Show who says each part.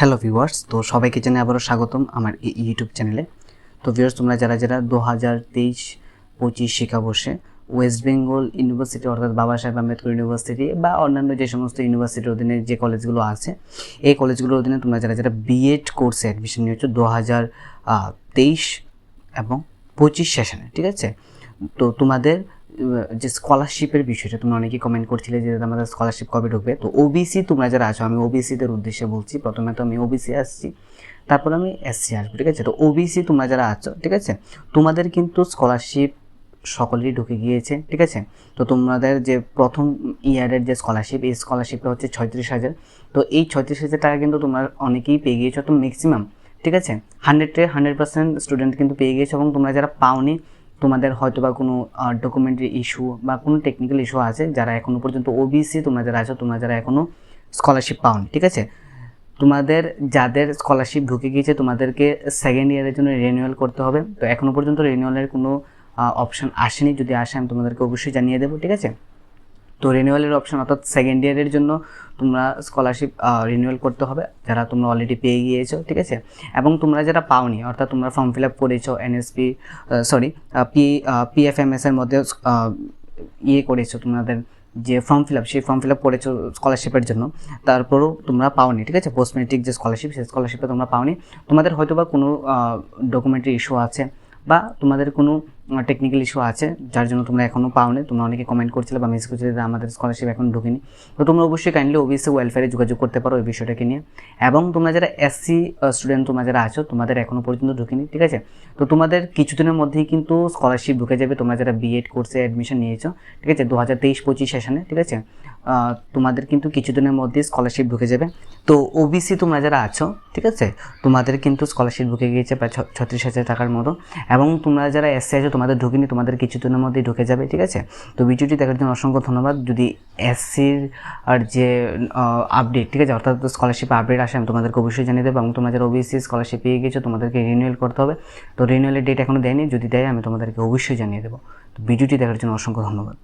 Speaker 1: Hello viewers, তো সবাইকে জানাই আবারও স্বাগতম আমার এই ইউটিউব চ্যানেলে। তো ভিউয়ার্স, তোমরা যারা যারা দু হাজার তেইশ, পঁচিশ শিক্ষাবর্ষে ওয়েস্ট বেঙ্গল ইউনিভার্সিটি অর্থাৎ বাবা সাহেব আম্বেদকর ইউনিভার্সিটি বা অন্যান্য যে সমস্ত ইউনিভার্সিটির অধীনে যে কলেজগুলো আছে, এই কলেজগুলোর অধীনে তোমরা যারা যারা বিএড কোর্সে অ্যাডমিশন নিয়েছো দু হাজার তেইশ এবং পঁচিশ সেশনে ঠিক আছে? তো তোমাদের যে স্কলারশিপের বিষয়টা তোমরা অনেকেই কমেন্ট করছিলে যে আমাদের স্কলারশিপ কবে ঢুকবে? তো ওবিসি তোমরা যারা আছো, আমি ওবিসিদের উদ্দেশ্যে বলছি। প্রথমে তো আমি ওবিসি আসছি, তারপর আমি এসসি আসব, ঠিক আছে? তো ওবিসি তোমরা যারা আছো, ঠিক আছে? তোমাদের কিন্তু স্কলারশিপ সকলেরই ঢুকে গিয়েছে, ঠিক আছে? তো তোমাদের যে প্রথম ইয়ারের যে স্কলারশিপ এই স্কলারশিপটা হচ্ছে ছয়ত্রিশ হাজার। তো এই ছয়ত্রিশ হাজার টাকা কিন্তু তোমরা অনেকেই পেয়ে গিয়েছো, তো ম্যাক্সিমাম ঠিক আছে? হান্ড্রেডে হান্ড্রেড পার্সেন্ট স্টুডেন্ট কিন্তু পেয়ে গিয়েছো এবং তোমরা যারা পাওনি তোমাদের হয়তো বা কোনো ডকুমেন্টারি ইস্যু বা কোনো টেকনিক্যাল ইস্যু আছে যারা এখনও পর্যন্ত ওবিসি তোমরা যারা আছো, তোমরা যারা এখনও স্কলারশিপ পাওনি, ঠিক আছে? তোমাদের যাদের স্কলারশিপ ঢুকে গিয়েছে, তোমাদেরকে সেকেন্ড ইয়ারের জন্য রিনিউয়াল করতে হবে। তো এখনও পর্যন্ত রিনিউয়ালের কোনো অপশান আসেনি। যদি আসে, আমি তোমাদেরকে অবশ্যই জানিয়ে দেবো, ঠিক আছে? তো রিনিউয়ালের অপশন অর্থাৎ সেকেন্ড ইয়ারের জন্য তোমরা স্কলারশিপ রিনিউয়াল করতে হবে। যারা তোমরা অলরেডি পেয়ে গিয়েছো, ঠিক আছে? এবং তোমরা যারা পাওনি, অর্থাৎ তোমরা ফর্ম ফিল আপ করেছ এনএসপি সরি পি পিএফএমএস এর মধ্যে ইয়ে করেছ তোমাদের যে ফর্ম ফিল আপ সেই ফর্ম ফিল আপ করেছ স্কলারশিপের জন্য, তারপরেও তোমরা পাওনি, ঠিক আছে? পোস্ট মেট্রিক যে স্কলারশিপ সেই স্কলারশিপটা তোমরা পাওনি। তোমাদের হয়তো বা কোনো ডকুমেন্টারি ইস্যু আছে বা তোমাদের কোনো টেকনিক্যাল ইস্যু আছে, যার জন্য তোমরা এখনও পাওনি। তোমরা অনেকে কমেন্ট করছিলে বা মেসেজ করছিলে যে আমাদের স্কলারশিপ এখন ঢুকেনি। তো তোমরা অবশ্যই কাইন্ডলি ওবিসি ওয়েলফেয়ারে যোগাযোগ করতে পারো এই বিষয়টাকে নিয়ে। এবং তোমরা যারা এসসি স্টুডেন্ট তোমরা যারা আছো, তোমাদের এখনও পর্যন্ত ঢুকেনি, ঠিক আছে? তো তোমাদের কিছুদিনের মধ্যেই কিন্তু স্কলারশিপ ঢুকে যাবে। তোমরা যারা বিএড কোর্সে অ্যাডমিশন নিয়েছো, ঠিক আছে? দু হাজার তেইশ পঁচিশ সেশনে ঠিক আছে? তোমাদের কিন্তু কিছুদিনের মধ্যেই স্কলারশিপ ঢুকে যাবে। তো ওবিসি তোমরা যারা আছো, ঠিক আছে? তোমাদের কিন্তু স্কলারশিপ ঢুকে গিয়েছে প্রায় ছত্রিশ হাজার টাকার মতো। এবং তোমরা যারা এসসি আছো তোমাদের ঢুকিনি, তোমাদের কিছুদিনের মধ্যেই ঢুকে যাবে, ঠিক আছে? তো ভিডিওটি দেখার জন্য অসংখ্য ধন্যবাদ। যদি এসসির আর যে আপডেট ঠিক আছে? অর্থাৎ স্কলারশিপ আপডেট আসে, আমি তোমাদেরকে অবশ্যই জানিয়ে দেবো, এবং তোমাদের ওবিসি স্কলারশিপ পেয়ে গেছো, তোমাদেরকে রিনিউয়াল করতে হবে। তো রিনিউয়ালের ডেট এখনও দেয়নি, যদি দেয়, আমি তোমাদেরকে অবশ্যই জানিয়ে দেবো। তো ভিডিওটি দেখার জন্য অসংখ্য ধন্যবাদ।